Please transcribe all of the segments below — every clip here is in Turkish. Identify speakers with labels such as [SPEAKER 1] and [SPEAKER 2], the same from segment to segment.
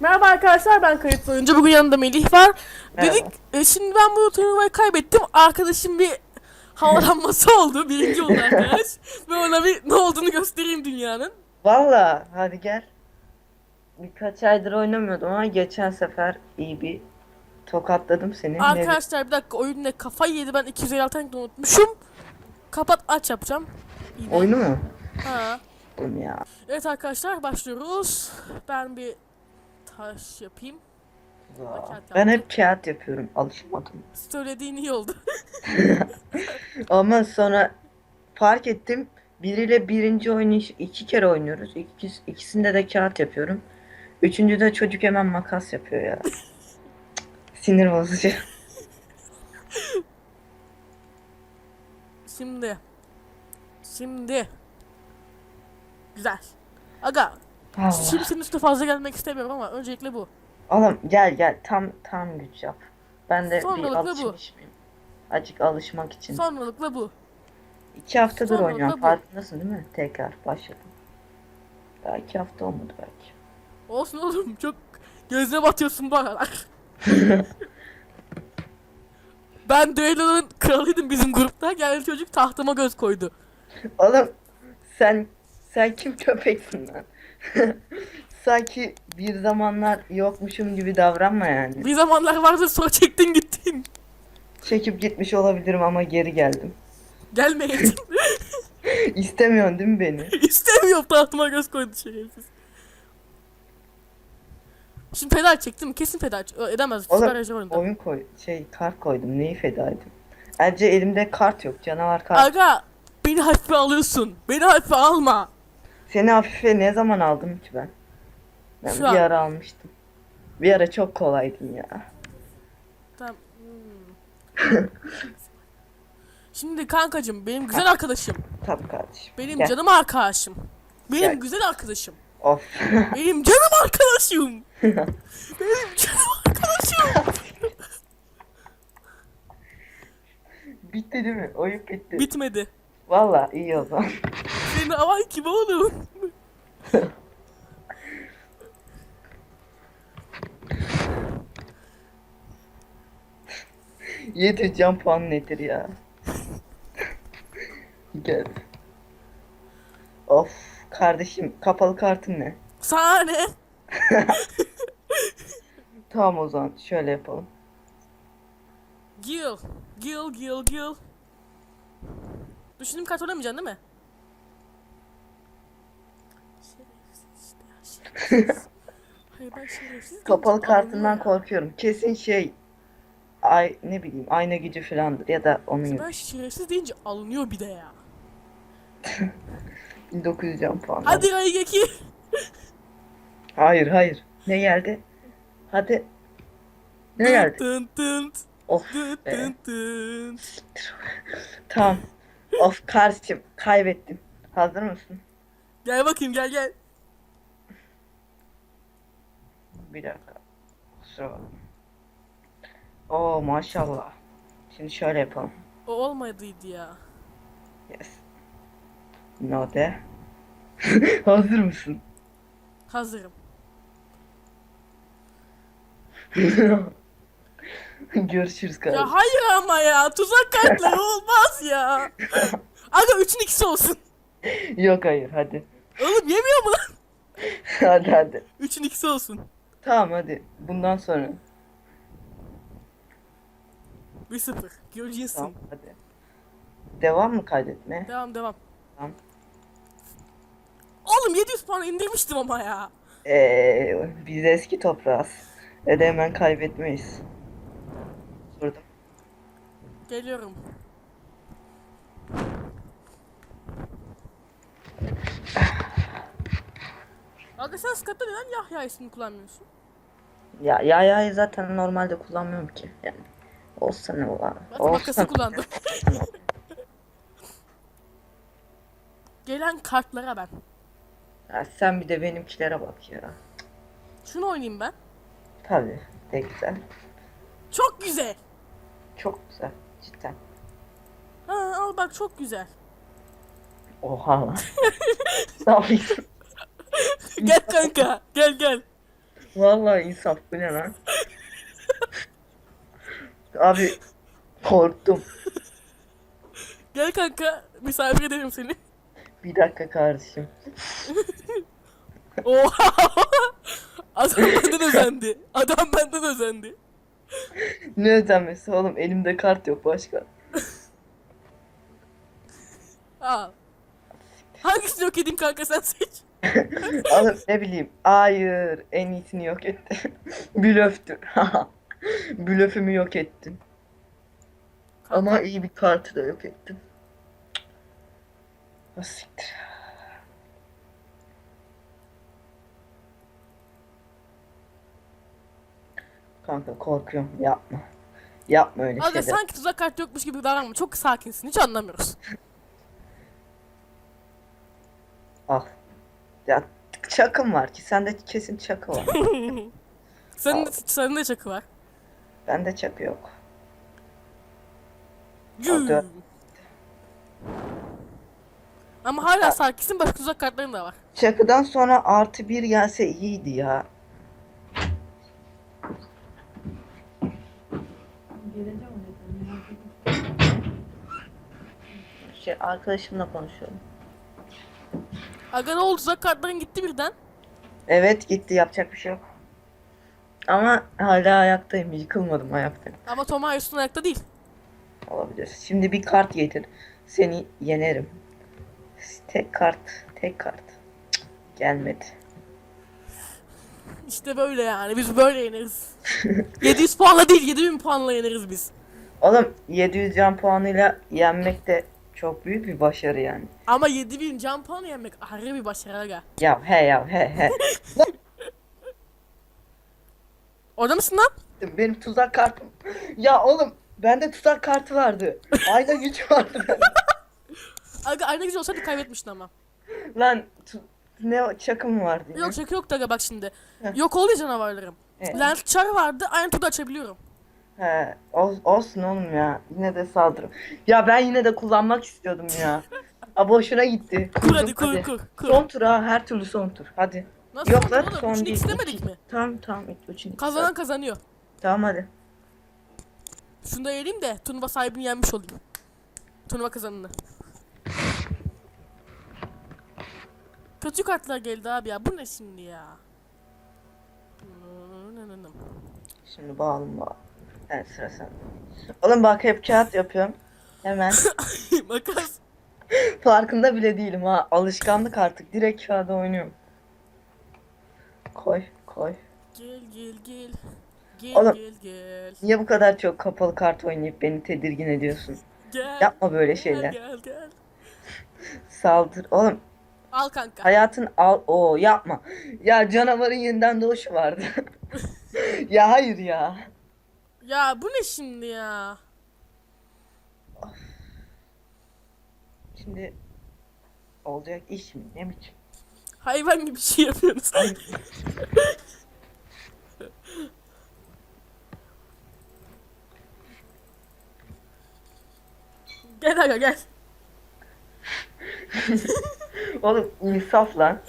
[SPEAKER 1] Merhaba arkadaşlar ben kayıt oyuncu. Bugün yanımda Melih var.
[SPEAKER 2] Merhaba.
[SPEAKER 1] Dedik e, şimdi ben bu turnuvayı kaybettim. Arkadaşım bir havalanması oldu. Birinci oldu arkadaş. Ve ona bir ne olduğunu göstereyim dünyanın.
[SPEAKER 2] Valla hadi gel. Birkaç aydır oynamıyordum ama geçen sefer iyi bir tokatladım seni.
[SPEAKER 1] Arkadaşlar bir dakika oyun ne kafayı yedi. Ben 256 tane unutmuşum. Kapat aç yapacağım. İyi
[SPEAKER 2] Oyunu mu?
[SPEAKER 1] Ha.
[SPEAKER 2] Oğlum ya.
[SPEAKER 1] Evet arkadaşlar başlıyoruz. Ben bir taş yapayım. kağıt
[SPEAKER 2] Ben hep kağıt yapıyorum. Alışmadım.
[SPEAKER 1] Söylediğin iyi oldu.
[SPEAKER 2] Ama sonra fark ettim. Biriyle birinci oyunu iş- iki kere oynuyoruz. İkis, ikisinde de kağıt yapıyorum. Üçüncüde çocuk hemen makas yapıyor ya. Sinir bozucu.
[SPEAKER 1] Şimdi. Şimdi. Güzel. Aga
[SPEAKER 2] Allah.
[SPEAKER 1] Üstüne fazla gelmek istemiyorum ama öncelikle bu.
[SPEAKER 2] Oğlum gel gel tam tam güç yap. Ben de bir
[SPEAKER 1] Sonralıkla bu.
[SPEAKER 2] alışmış mıyım? Acık alışmak için.
[SPEAKER 1] Sonralıkla bu.
[SPEAKER 2] İki haftadır
[SPEAKER 1] Sonralıkla
[SPEAKER 2] oynuyorum.
[SPEAKER 1] bu.
[SPEAKER 2] Farkındasın değil mi? Tekrar başladım. Daha iki hafta olmadı belki.
[SPEAKER 1] Olsun oğlum çok gözüne batıyorsun aralar. ben düellonun kralıydım bizim grupta. Geldi çocuk tahtıma göz koydu.
[SPEAKER 2] Oğlum sen sen kim köpeksin lan? Sanki bir zamanlar yokmuşum gibi davranma yani.
[SPEAKER 1] Bir zamanlar vardı sonra çektin gittin.
[SPEAKER 2] Çekip gitmiş olabilirim ama geri geldim.
[SPEAKER 1] Gelmeyin.
[SPEAKER 2] İstemiyorsun değil mi beni?
[SPEAKER 1] İstemiyorum tahtıma göz koydu şerefsiz. Şimdi feda çektim kesin feda ç- edemez.
[SPEAKER 2] Oğlum
[SPEAKER 1] Süper Ejder oyunda.
[SPEAKER 2] oyun koy şey kart koydum. Neyi feda ettim? Ayrıca elimde kart yok. Canavar kart.
[SPEAKER 1] Aga beni hafife alıyorsun. Beni hafife alma.
[SPEAKER 2] Seni hafife ne zaman aldım ki ben? Ben
[SPEAKER 1] Şu
[SPEAKER 2] bir
[SPEAKER 1] an.
[SPEAKER 2] ara almıştım. Bir ara çok kolaydın ya.
[SPEAKER 1] Tamam. Hmm. Şimdi kankacım benim güzel arkadaşım.
[SPEAKER 2] Tabii kardeşim.
[SPEAKER 1] Benim
[SPEAKER 2] Gel.
[SPEAKER 1] canım arkadaşım. Benim
[SPEAKER 2] Gel.
[SPEAKER 1] güzel arkadaşım.
[SPEAKER 2] Of.
[SPEAKER 1] Benim canım arkadaşım. benim canım arkadaşım.
[SPEAKER 2] bitti değil mi? Oyun bitti.
[SPEAKER 1] Bitmedi.
[SPEAKER 2] Valla iyi o zaman.
[SPEAKER 1] Avan kim oğlum?
[SPEAKER 2] Yedir can puan nedir ya? Gel. Of kardeşim kapalı kartın ne?
[SPEAKER 1] Sana ne?
[SPEAKER 2] Tamam o zaman şöyle yapalım.
[SPEAKER 1] Gil. Gil gil gil. Düşündüğüm kart oynamayacaksın değil mi? Şerefsiz işte ya, şerefsiz. Hayır ben şerefsiz deyince
[SPEAKER 2] Kapalı kartından korkuyorum. Kesin şey ay ne bileyim ayna gücü falandır ya da onun gibi.
[SPEAKER 1] Ben şerefsiz deyince alınıyor bir de ya.
[SPEAKER 2] 1900 can puan.
[SPEAKER 1] Hadi Raigeki.
[SPEAKER 2] Hayır hayır. Ne geldi? Hadi. Ne geldi?
[SPEAKER 1] Tın tın
[SPEAKER 2] Of be.
[SPEAKER 1] tın tın.
[SPEAKER 2] Tamam. Of kardeşim kaybettim. Hazır mısın?
[SPEAKER 1] Gel bakayım gel gel.
[SPEAKER 2] Bir dakika. Kusura bakma. Oo maşallah. Şimdi şöyle yapalım.
[SPEAKER 1] O olmadıydı ya.
[SPEAKER 2] Yes. No de. Hazır mısın?
[SPEAKER 1] Hazırım.
[SPEAKER 2] Görüşürüz kardeşim.
[SPEAKER 1] Ya hayır ama ya tuzak kartları olmaz ya. Aga 3'ün ikisi olsun.
[SPEAKER 2] Yok hayır hadi.
[SPEAKER 1] Oğlum yemiyor mu lan?
[SPEAKER 2] hadi hadi.
[SPEAKER 1] 3'ün ikisi olsun.
[SPEAKER 2] Tamam hadi. Bundan sonra.
[SPEAKER 1] 1-0. Göreceksin.
[SPEAKER 2] Tamam hadi. Devam mı kaydetmeye?
[SPEAKER 1] Devam devam.
[SPEAKER 2] Tamam.
[SPEAKER 1] Oğlum 700 puan indirmiştim ama ya.
[SPEAKER 2] Ee, biz eski toprağız. Ve de hemen kaybetmeyiz. Sordum.
[SPEAKER 1] Geliyorum. Aga sen Skype'da neden Yahya ismini kullanmıyorsun?
[SPEAKER 2] Ya ya ya zaten normalde kullanmıyorum ki. Yani olsa ne ola.
[SPEAKER 1] Ben makası kullandım. Gelen kartlara ben.
[SPEAKER 2] Ya sen bir de benimkilere bak ya.
[SPEAKER 1] Şunu oynayayım ben.
[SPEAKER 2] Tabii. De güzel.
[SPEAKER 1] Çok güzel.
[SPEAKER 2] Çok güzel. Cidden.
[SPEAKER 1] Ha, al bak çok güzel.
[SPEAKER 2] Oha ne yapıyorsun?
[SPEAKER 1] Gel kanka. Gel gel.
[SPEAKER 2] Vallahi insaf bu ne lan? Abi korktum.
[SPEAKER 1] Gel kanka misafir ederim seni.
[SPEAKER 2] Bir dakika kardeşim.
[SPEAKER 1] Oha! Adam benden özendi. Adam benden özendi.
[SPEAKER 2] Ne ödenmesi oğlum elimde kart yok başka.
[SPEAKER 1] Aa. Hangisini yok edeyim kanka sen seç.
[SPEAKER 2] Oğlum ne bileyim. Hayır en iyisini yok etti. Blöftür. Blöfümü yok ettin. Ama iyi bir kartı da yok ettin. Ha, Siktir. Kanka korkuyorum yapma. Yapma öyle
[SPEAKER 1] Aga
[SPEAKER 2] şeyler.
[SPEAKER 1] sanki tuzak kartı yokmuş gibi davranma. Çok sakinsin. Hiç anlamıyoruz.
[SPEAKER 2] Al. Ya çakım var ki sende kesin çakı var.
[SPEAKER 1] Senin de, senin de çakı var.
[SPEAKER 2] Bende çakı yok. Dört.
[SPEAKER 1] Ama hala sakinsin. Başka tuzak kartların da var.
[SPEAKER 2] Çakıdan sonra artı bir gelse iyiydi ya. Şey arkadaşımla konuşuyorum.
[SPEAKER 1] Aga ne oldu? Tuzak kartların gitti birden.
[SPEAKER 2] Evet gitti yapacak bir şey yok. Ama hala ayaktayım. Yıkılmadım ayaktayım.
[SPEAKER 1] Ama Tom Ayos'un ayakta değil.
[SPEAKER 2] Olabilir. Şimdi bir kart getir. Seni yenerim. Tek kart. Tek kart. Cık, gelmedi.
[SPEAKER 1] İşte böyle yani. Biz böyle yeneriz. 700 puanla değil 7000 puanla yeneriz biz.
[SPEAKER 2] Oğlum 700 can puanıyla yenmek de çok büyük bir başarı yani.
[SPEAKER 1] Ama 7000 can puanı yenmek ayrı bir başarı aga.
[SPEAKER 2] Ya he ya he he.
[SPEAKER 1] Orada mısın lan?
[SPEAKER 2] Benim tuzak kartım. Ya oğlum bende tuzak kartı vardı. Ayna güç vardı bende.
[SPEAKER 1] Aga aynı güzel olsaydı kaybetmiştin ama.
[SPEAKER 2] Lan tu- ne çakım vardı.
[SPEAKER 1] Yok şaka yoktu aga bak şimdi. Yok oldu ya canavarlarım.
[SPEAKER 2] He.
[SPEAKER 1] Lens çar vardı aynı turda açabiliyorum.
[SPEAKER 2] He, ol- olsun oğlum ya. Yine de saldırım. Ya ben yine de kullanmak istiyordum ya. A boşuna gitti.
[SPEAKER 1] Kur hadi kur kur kur.
[SPEAKER 2] Son tur ha her türlü son tur. Hadi.
[SPEAKER 1] Nasıl
[SPEAKER 2] Yok lan son değil.
[SPEAKER 1] istemedik mi?
[SPEAKER 2] Tamam tamam. Üçün.
[SPEAKER 1] Kazanan kazanıyor.
[SPEAKER 2] Tamam hadi.
[SPEAKER 1] Şunu da yeneyim de turnuva sahibini yenmiş olayım. Turnuva kazanını. Kötü kartlar geldi abi ya. Bu ne şimdi ya?
[SPEAKER 2] Şimdi bağalım bağalım. Evet sıra sende. Oğlum bak hep kağıt yapıyorum. Hemen.
[SPEAKER 1] Makas.
[SPEAKER 2] Farkında bile değilim ha. Alışkanlık artık. Direkt kağıda oynuyorum. Koy koy.
[SPEAKER 1] Gel gel gel. Gel
[SPEAKER 2] Oğlum.
[SPEAKER 1] gel gel.
[SPEAKER 2] Niye bu kadar çok kapalı kart oynayıp beni tedirgin ediyorsun?
[SPEAKER 1] Gel.
[SPEAKER 2] Yapma böyle
[SPEAKER 1] Gel
[SPEAKER 2] şeyler.
[SPEAKER 1] gel gel.
[SPEAKER 2] Saldır. Oğlum
[SPEAKER 1] Al kanka.
[SPEAKER 2] hayatın al. Oo yapma. Ya canavarın yeniden doğuşu vardı. ya hayır ya.
[SPEAKER 1] Ya bu ne şimdi ya?
[SPEAKER 2] Şimdi olacak iş mi? Ne biçim?
[SPEAKER 1] Hayvan gibi bir şey yapıyorsunuz. gel aga gel.
[SPEAKER 2] Oğlum insaf lan.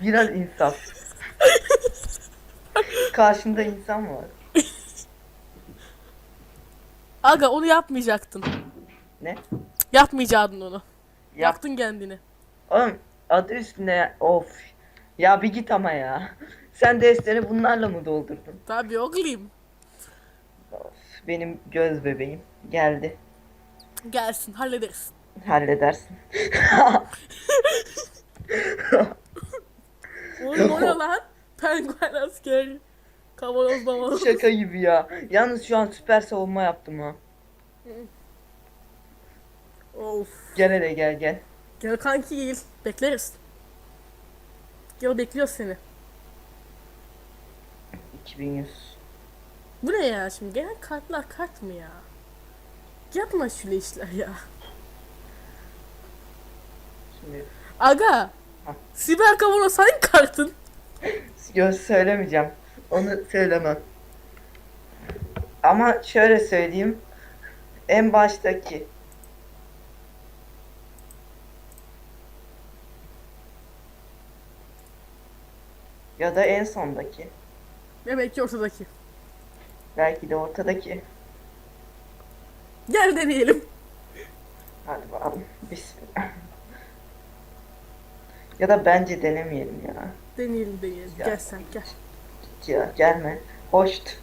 [SPEAKER 2] Biraz insaf. Karşında insan var?
[SPEAKER 1] Aga onu yapmayacaktın.
[SPEAKER 2] Ne?
[SPEAKER 1] Yapmayacaktın onu.
[SPEAKER 2] Yap.
[SPEAKER 1] Yaktın kendini.
[SPEAKER 2] Oğlum adı üstünde ya- of. Ya bir git ama ya. Sen desteni bunlarla mı doldurdun?
[SPEAKER 1] Tabii oğlum.
[SPEAKER 2] Of, benim göz bebeğim. Geldi.
[SPEAKER 1] Gelsin hallederiz.
[SPEAKER 2] Halledersin.
[SPEAKER 1] Oğlum o ne lan? Penguen asker. Kavanoz.
[SPEAKER 2] Şaka gibi ya. Yalnız şu an süper savunma yaptım ha.
[SPEAKER 1] Of.
[SPEAKER 2] Gel hele gel gel.
[SPEAKER 1] Gel kanki gel. Bekleriz. Gel bekliyoruz seni.
[SPEAKER 2] 2100.
[SPEAKER 1] Bu ne ya şimdi? Gelen kartlar kart mı ya? Yapma şöyle işler ya.
[SPEAKER 2] Şimdi
[SPEAKER 1] Aga.
[SPEAKER 2] Ha.
[SPEAKER 1] Siber kavanoz hangi kartın?
[SPEAKER 2] göz söylemeyeceğim. Onu söylemem. Ama şöyle söyleyeyim. En baştaki ya da en sondaki.
[SPEAKER 1] Ve belki ortadaki.
[SPEAKER 2] Belki de ortadaki.
[SPEAKER 1] Gel deneyelim.
[SPEAKER 2] Hadi bakalım. Bismillah. Ya da bence denemeyelim ya.
[SPEAKER 1] Deneyelim deneyelim.
[SPEAKER 2] Ya.
[SPEAKER 1] Gel sen gel.
[SPEAKER 2] Ya gelme. Hoşt.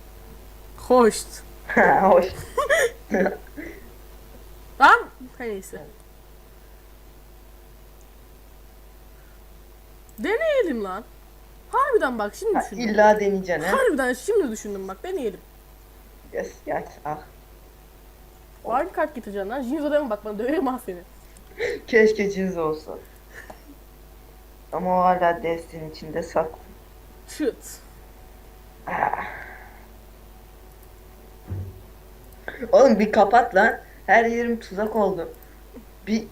[SPEAKER 1] Hoş.
[SPEAKER 2] Hoş.
[SPEAKER 1] Lan neyse. Deneyelim lan. Harbiden bak şimdi
[SPEAKER 2] Ha,
[SPEAKER 1] düşündüm.
[SPEAKER 2] İlla deneyeceksin ha.
[SPEAKER 1] Harbiden şimdi düşündüm bak deneyelim.
[SPEAKER 2] Gel gel. Ah.
[SPEAKER 1] Hangi kart getireceksin lan? Jinzo deme bak bana döverim ha seni.
[SPEAKER 2] Keşke cins olsa. Ama o hala destin içinde saklı.
[SPEAKER 1] Çıt.
[SPEAKER 2] Oğlum bir kapat lan. Her yerim tuzak oldu. Bir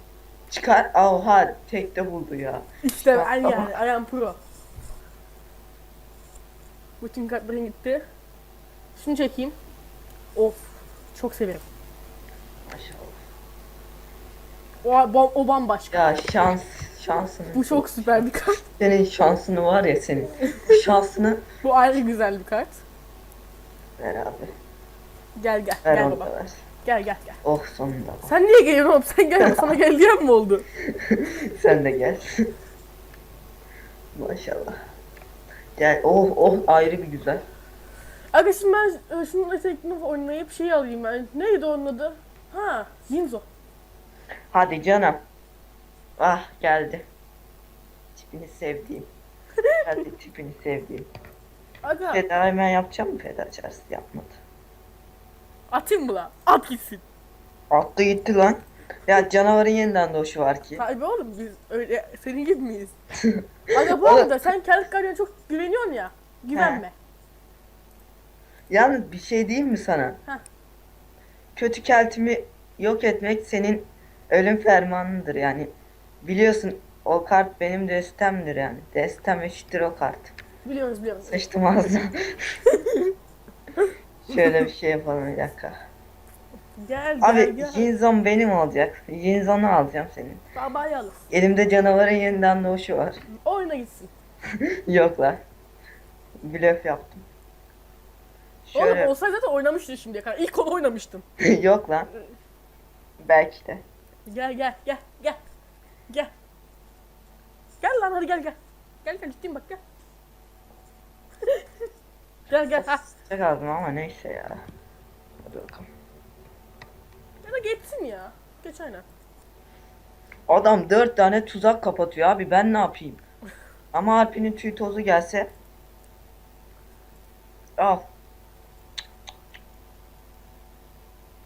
[SPEAKER 2] çıkar. Oha tekte buldu ya.
[SPEAKER 1] İşte ben yani. I am pro. Bütün kartların gitti. Şunu çekeyim. Of. Çok severim.
[SPEAKER 2] Maşallah.
[SPEAKER 1] O, o bambaşka.
[SPEAKER 2] Ya şans şansını.
[SPEAKER 1] Bu çok süper bir kart.
[SPEAKER 2] Senin şansını var ya senin. Bu şansını
[SPEAKER 1] Bu ayrı güzel bir kart.
[SPEAKER 2] ver abi.
[SPEAKER 1] Gel gel.
[SPEAKER 2] Ver
[SPEAKER 1] gel baba.
[SPEAKER 2] ver.
[SPEAKER 1] Gel gel gel.
[SPEAKER 2] Oh sonunda. bak.
[SPEAKER 1] Sen niye geliyorsun oğlum? Sen gel. Sana gel diyen mi oldu?
[SPEAKER 2] Sen de gel. Maşallah. Gel. Oh oh ayrı bir güzel.
[SPEAKER 1] Aga şimdi ben e, şunun etekini oynayıp şey alayım ben. Neydi onun adı? Ha, Jinzo.
[SPEAKER 2] Hadi canım. Ah geldi. Tipini sevdiğim. Geldi tipini sevdiğim.
[SPEAKER 1] Aga
[SPEAKER 2] Feda hemen yapacağım mı Feda çaresi yapmadı.
[SPEAKER 1] atayım mı lan? At gitsin.
[SPEAKER 2] Attı gitti lan. Ya canavarın yeniden doğuşu var ki.
[SPEAKER 1] Tabii oğlum biz öyle senin gibi miyiz? Aga bu arada sen kendi kariyerine çok güveniyorsun ya. Güvenme.
[SPEAKER 2] Yalnız bir şey diyeyim mi sana?
[SPEAKER 1] Heh.
[SPEAKER 2] Kötü keltimi yok etmek senin ölüm fermanındır yani. Biliyorsun o kart benim destemdir yani. Destem eşittir o kart.
[SPEAKER 1] Biliyoruz biliyoruz.
[SPEAKER 2] Sıçtım ağzına. Şöyle bir şey yapalım bir dakika.
[SPEAKER 1] Gel gel
[SPEAKER 2] Abi
[SPEAKER 1] gel.
[SPEAKER 2] Jinzon benim olacak. Jinzon'u alacağım senin.
[SPEAKER 1] Babayı alır.
[SPEAKER 2] Elimde canavarın yeniden doğuşu var.
[SPEAKER 1] Oyuna gitsin.
[SPEAKER 2] Yok lan. Blöf yaptım. Şöyle.
[SPEAKER 1] Oğlum olsaydı zaten oynamıştın şimdiye kadar. İlk onu oynamıştın.
[SPEAKER 2] Yok lan. Belki de.
[SPEAKER 1] Gel gel gel gel. Gel. Lan hadi gel gel. Gel gel ciddiyim bak gel. gel gel ha.
[SPEAKER 2] Aldım ama neyse ya. Hadi bakalım.
[SPEAKER 1] Ya da geçsin ya. Geç aynen.
[SPEAKER 2] Adam dört tane tuzak kapatıyor abi ben ne yapayım? Ama Alp'in tüy tozu gelse. Al.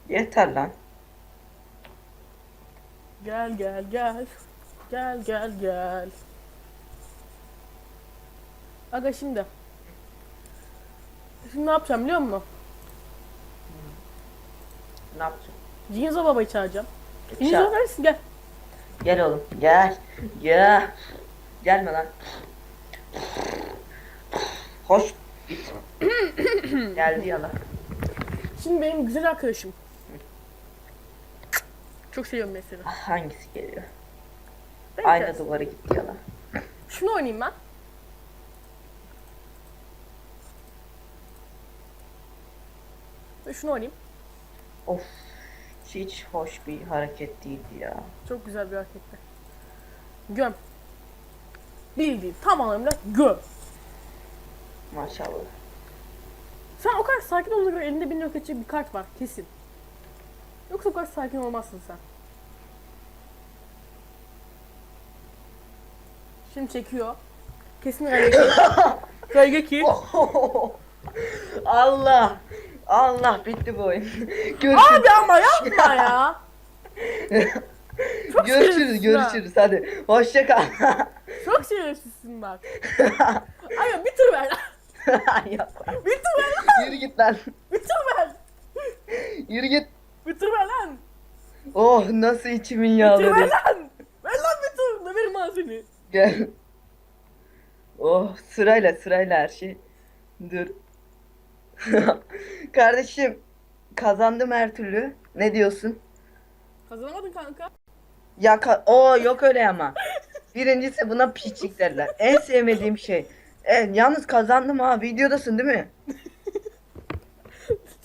[SPEAKER 2] Yeter lan.
[SPEAKER 1] Gel gel gel. Gel gel gel. Aga şimdi. Şimdi ne yapacağım biliyor musun?
[SPEAKER 2] Ne yapacağım?
[SPEAKER 1] Jinzo babayı çağıracağım.
[SPEAKER 2] Çağır.
[SPEAKER 1] Jinzo neredesin gel.
[SPEAKER 2] Gel oğlum gel. Gel. Gelme lan. Hoş. Git. Geldi yalan.
[SPEAKER 1] Şimdi benim güzel arkadaşım. Çok seviyorum mesela.
[SPEAKER 2] Hangisi geliyor? Aynı
[SPEAKER 1] gelsin.
[SPEAKER 2] duvarı gitti yalan.
[SPEAKER 1] Şunu oynayayım ben. Ve şunu oynayayım.
[SPEAKER 2] Of. Hiç hoş bir hareket değildi ya.
[SPEAKER 1] Çok güzel bir hareketti. Göm. Bildiğin tam anlamıyla göm.
[SPEAKER 2] Maşallah.
[SPEAKER 1] Sen o kadar sakin olduğuna göre elinde bir yok edecek bir kart var kesin. Yoksa o kadar sakin olmazsın sen. Şimdi çekiyor. Kesin Raigeki. Raigeki.
[SPEAKER 2] Allah. Allah bitti bu oyun. Görüşürüz.
[SPEAKER 1] Abi ama yapma ya. Çok
[SPEAKER 2] görüşürüz, görüşürüz. Hadi. Hoşça kal.
[SPEAKER 1] Çok şerefsizsin bak. Ay bir tur ver.
[SPEAKER 2] Yok lan.
[SPEAKER 1] Bir tur ver lan.
[SPEAKER 2] Yürü git lan.
[SPEAKER 1] Bir tur ver.
[SPEAKER 2] Yürü git.
[SPEAKER 1] Bir tur ver lan.
[SPEAKER 2] Oh nasıl içimin
[SPEAKER 1] Bir tur ver
[SPEAKER 2] yağladı.
[SPEAKER 1] lan. Ver lan bir tur. Döverim seni.
[SPEAKER 2] Gel. Oh sırayla sırayla her şey. Dur. Kardeşim kazandım her türlü. Ne diyorsun?
[SPEAKER 1] Kazanamadın kanka.
[SPEAKER 2] Ya ka- o yok öyle ama. Birincisi buna piçlik derler. En sevmediğim şey. Evet yalnız kazandım ha. Videodasın değil mi?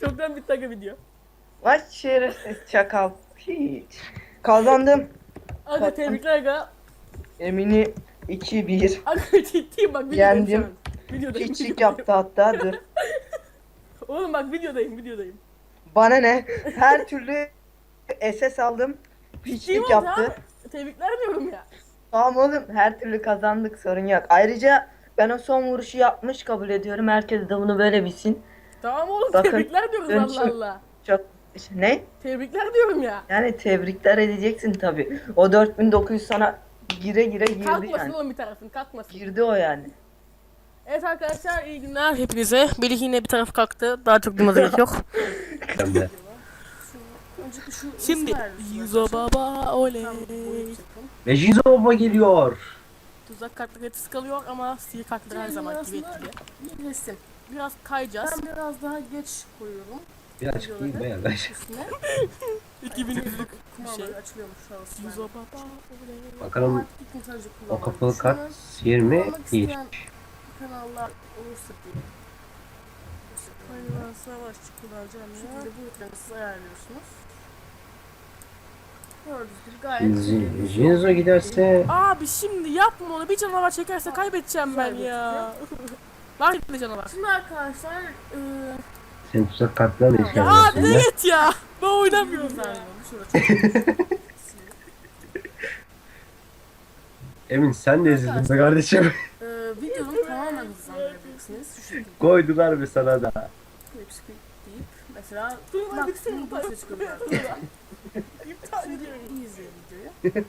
[SPEAKER 1] Çoktan bitti aga video.
[SPEAKER 2] Vay şerefsiz çakal. Hiç. Kazandım.
[SPEAKER 1] Aga tebrikler aga.
[SPEAKER 2] Emini 2-1.
[SPEAKER 1] Aga ciddiyim bak videodayım
[SPEAKER 2] Yendim.
[SPEAKER 1] şu an. Videodayım. Videodayım.
[SPEAKER 2] yaptı hatta dur.
[SPEAKER 1] Oğlum bak videodayım videodayım.
[SPEAKER 2] Bana ne? Her türlü SS aldım.
[SPEAKER 1] Ciddiyim
[SPEAKER 2] yaptı.
[SPEAKER 1] ya. Tebrikler diyorum ya.
[SPEAKER 2] Tamam oğlum her türlü kazandık sorun yok. Ayrıca ben o son vuruşu yapmış kabul ediyorum. Herkes de bunu böyle bilsin.
[SPEAKER 1] Tamam oğlum
[SPEAKER 2] Bakın,
[SPEAKER 1] tebrikler diyoruz
[SPEAKER 2] ben
[SPEAKER 1] Allah Allah.
[SPEAKER 2] Çok ne?
[SPEAKER 1] Tebrikler diyorum ya.
[SPEAKER 2] Yani tebrikler edeceksin tabi. O 4900 sana gire gire girdi
[SPEAKER 1] Kalkmasın
[SPEAKER 2] yani.
[SPEAKER 1] oğlum bir tarafın kalkmasın.
[SPEAKER 2] Girdi o yani.
[SPEAKER 1] Evet arkadaşlar iyi günler hepinize. Melih yine bir taraf kalktı. Daha çok durmaza gerek yok. Şimdi Yuzo baba oley.
[SPEAKER 3] Ve Jinzo Baba geliyor.
[SPEAKER 1] Tuzak kartları etkisi kalıyor ama sihir kartları her zaman gibi etkili.
[SPEAKER 4] resim.
[SPEAKER 1] Biraz kayacağız.
[SPEAKER 4] Ben biraz daha geç koyuyorum
[SPEAKER 3] Birazcık değil bayağı bayağı.
[SPEAKER 4] üstüne.
[SPEAKER 1] 2000'lük bir şey.
[SPEAKER 4] açılıyormuş
[SPEAKER 1] baba oley.
[SPEAKER 3] Bakalım o kapalı kart sihir mi? Değil.
[SPEAKER 4] kanallar olursa diye.
[SPEAKER 1] Hayvan savaşçı kullanacağım
[SPEAKER 4] Bu
[SPEAKER 1] ya.
[SPEAKER 4] şekilde boyutlarını siz ayarlıyorsunuz. Gördüğünüz gibi gayet
[SPEAKER 3] Jin- Jinzo giderse
[SPEAKER 1] Abi şimdi yapma onu. Bir canavar çekerse kaybedeceğim ben ya. Var bir canavar.
[SPEAKER 4] Şimdi arkadaşlar e,
[SPEAKER 3] senin tuzak kartlarla
[SPEAKER 1] Ya
[SPEAKER 3] işler
[SPEAKER 1] abi ne
[SPEAKER 3] arasında.
[SPEAKER 1] git ya. Ben oynamıyorum ya.
[SPEAKER 4] Şurada çok
[SPEAKER 3] Emin sen de ezildin be kardeşim.
[SPEAKER 4] e, videonun tamamen hızlandırabilirsiniz. Şu şekilde.
[SPEAKER 3] Koydular mı sana da?
[SPEAKER 4] Deyip mesela
[SPEAKER 1] bitsene,
[SPEAKER 4] bu
[SPEAKER 1] bak.
[SPEAKER 4] ses çıkıyor.
[SPEAKER 1] İptal ediyorum.
[SPEAKER 4] İyi izleyin videoyu.